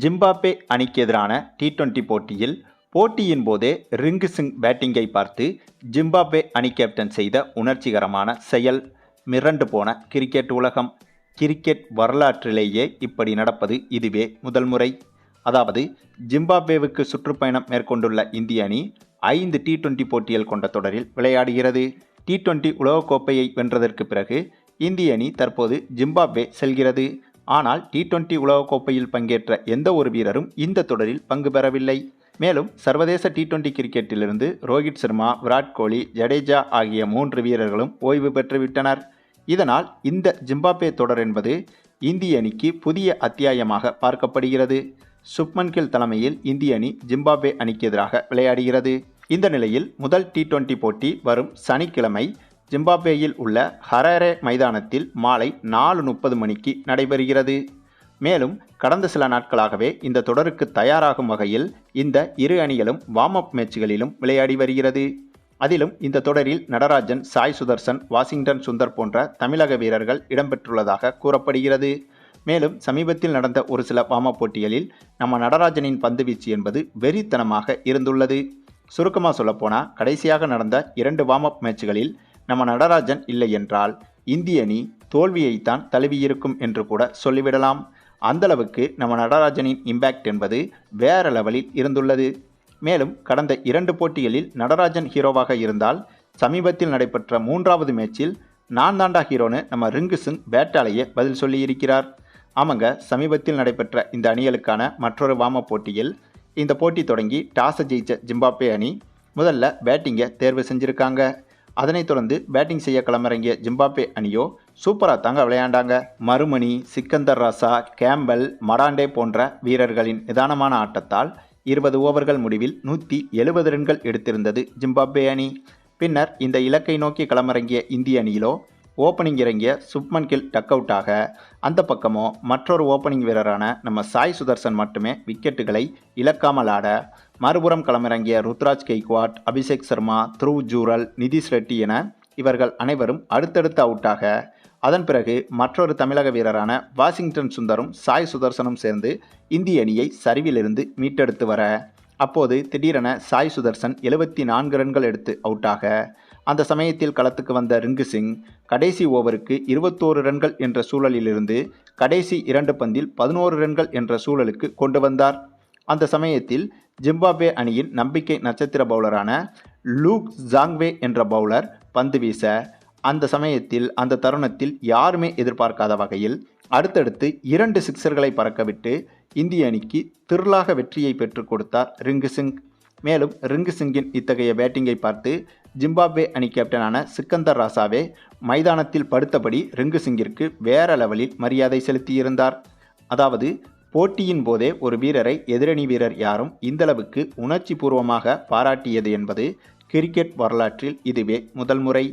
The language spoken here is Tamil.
ஜிம்பாப்வே அணிக்கு எதிரான டி டுவெண்டி போட்டியில் போட்டியின் போதே ரிங்கு சிங் பேட்டிங்கை பார்த்து ஜிம்பாப்வே அணி கேப்டன் செய்த உணர்ச்சிகரமான செயல் மிரண்டு போன கிரிக்கெட் உலகம். கிரிக்கெட் வரலாற்றிலேயே இப்படி நடப்பது இதுவே முதல் முறை. அதாவது ஜிம்பாப்வேவுக்கு சுற்றுப்பயணம் மேற்கொண்டுள்ள இந்திய அணி ஐந்து டி டுவெண்டி போட்டிகள் கொண்ட தொடரில் விளையாடுகிறது. டி டுவெண்டி உலகக்கோப்பையை வென்றதற்கு பிறகு இந்திய அணி தற்போது ஜிம்பாப்வே செல்கிறது. ஆனால் டி டுவெண்டி உலகக்கோப்பையில் பங்கேற்ற எந்த ஒரு வீரரும் இந்த தொடரில் பங்கு பெறவில்லை. மேலும் சர்வதேச டி டுவெண்டி கிரிக்கெட்டிலிருந்து ரோஹித் சர்மா விராட் கோலி ஜடேஜா ஆகிய மூன்று வீரர்களும் ஓய்வு பெற்றுவிட்டனர் இதனால் இந்த ஜிம்பாப்வே தொடர் என்பது இந்திய அணிக்கு புதிய அத்தியாயமாக பார்க்கப்படுகிறது. சுப்மன் கில் தலைமையில் இந்திய அணி ஜிம்பாப்வே அணிக்கு எதிராக விளையாடுகிறது. இந்த நிலையில் முதல் டி டுவெண்டி போட்டி வரும் சனிக்கிழமை ஜிம்பாப்வேயில் உள்ள ஹரரே மைதானத்தில் மாலை நாலு முப்பது மணிக்கு நடைபெறுகிறது. மேலும் கடந்த சில நாட்களாகவே இந்த தொடருக்கு தயாராகும் வகையில் இந்த இரு அணிகளும் வார்ம் அப் மேட்ச்களிலும் விளையாடி வருகிறது. அதிலும் இந்த தொடரில் நடராஜன் சாய் சுதர்சன் வாஷிங்டன் சுந்தர் போன்ற தமிழக வீரர்கள் இடம்பெற்றுள்ளதாக கூறப்படுகிறது. மேலும் சமீபத்தில் நடந்த ஒரு சில வார்ம் அப் போட்டிகளில் நம்ம நடராஜனின் பந்துவீச்சு என்பது வெறித்தனமாக இருந்துள்ளது. சுருக்கமாக சொல்லப்போனால் கடைசியாக நடந்த இரண்டு வார்ம் அப் மேட்ச்களில் நம்ம நடராஜன் இல்லை என்றால் இந்திய அணி தோல்வியைத்தான் தழுவியிருக்கும் என்று கூட சொல்லிவிடலாம். அந்தளவுக்கு நம்ம நடராஜனின் இம்பேக்ட் என்பது வேற லெவலில் இருந்துள்ளது. மேலும் கடந்த இரண்டு போட்டிகளில் நடராஜன் ஹீரோவாக இருந்தால் சமீபத்தில் நடைபெற்ற மூன்றாவது மேட்சில் நான் தாண்டா ஹீரோன்னு நம்ம ரிங்கு சிங் பேட்டாலேயே பதில் சொல்லியிருக்கிறார். ஆமாங்க சமீபத்தில் நடைபெற்ற இந்த அணிகளுக்கான மற்றொரு வாம போட்டியில் இந்த போட்டி தொடங்கி டாஸை ஜெயிச்ச ஜிம்பாப்வே அணி முதல்ல பேட்டிங்கை தேர்வு செஞ்சுருக்காங்க. அதனைத் தொடர்ந்து பேட்டிங் செய்ய களமிறங்கிய ஜிம்பாப்வே அணியோ சூப்பராக தாங்க விளையாண்டாங்க. மறுமணி சிக்கந்தர் ராசா கேம்பல் மடாண்டே போன்ற வீரர்களின் நிதானமான ஆட்டத்தால் இருபது ஓவர்கள் முடிவில் நூற்றி எழுபது ரன்கள் எடுத்திருந்தது ஜிம்பாப்வே அணி. பின்னர் இந்த இலக்கை நோக்கி களமிறங்கிய இந்திய அணியிலோ ஓப்பனிங் இறங்கிய சுப்மன் கில் டக் அவுட்டாக அந்த பக்கமோ மற்றொரு ஓப்பனிங் வீரரான நம்ம சாய் சுதர்சன் மட்டுமே விக்கெட்டுகளை இழக்காமல் ஆட மறுபுறம் களமிறங்கிய ருத்ராஜ் கெய்க்வாட் அபிஷேக் சர்மா த்ருவ் ஜூரல் நிதிஷ் ரெட்டி என இவர்கள் அனைவரும் அடுத்தடுத்து அவுட்டாக அதன் பிறகு மற்றொரு தமிழக வீரரான வாஷிங்டன் சுந்தரும் சாய் சுதர்சனும் சேர்ந்து இந்திய அணியை சரிவிலிருந்து மீட்டெடுத்து வர அப்போது திடீரென சாய் சுதர்சன் எழுபத்தி நான்கு ரன்கள் எடுத்து அவுட்டாக அந்த சமயத்தில் களத்துக்கு வந்த ரிங்கு சிங் கடைசி ஓவருக்கு இருபத்தோரு ரன்கள் என்ற சூழலிலிருந்து கடைசி இரண்டு பந்தில் பதினோரு ரன்கள் என்ற சூழலுக்கு கொண்டு வந்தார். அந்த சமயத்தில் ஜிம்பாப்வே அணியின் நம்பிக்கை நட்சத்திர பவுலரான லூக் ஜாங்வே என்ற பவுலர் பந்து வீச அந்த சமயத்தில் அந்த தருணத்தில் யாருமே எதிர்பார்க்காத வகையில் அடுத்தடுத்து இரண்டு சிக்சர்களை பறக்கவிட்டு இந்திய அணிக்கு திரளாக வெற்றியை பெற்றுக் கொடுத்தார் ரிங்கு சிங். மேலும் ரிங்கு சிங்கின் இத்தகைய பேட்டிங்கை பார்த்து ஜிம்பாப்வே அணி கேப்டனான சிக்கந்தர் ராசாவே மைதானத்தில் படுத்தபடி ரிங்கு சிங்கிற்கு வேற லெவலில் மரியாதை செலுத்தியிருந்தார். அதாவது போட்டியின் போதே ஒரு வீரரை எதிரணி வீரர் யாரும் இந்தளவுக்கு உணர்ச்சி பூர்வமாக பாராட்டியது என்பது கிரிக்கெட் வரலாற்றில் இதுவே முதல் முறை.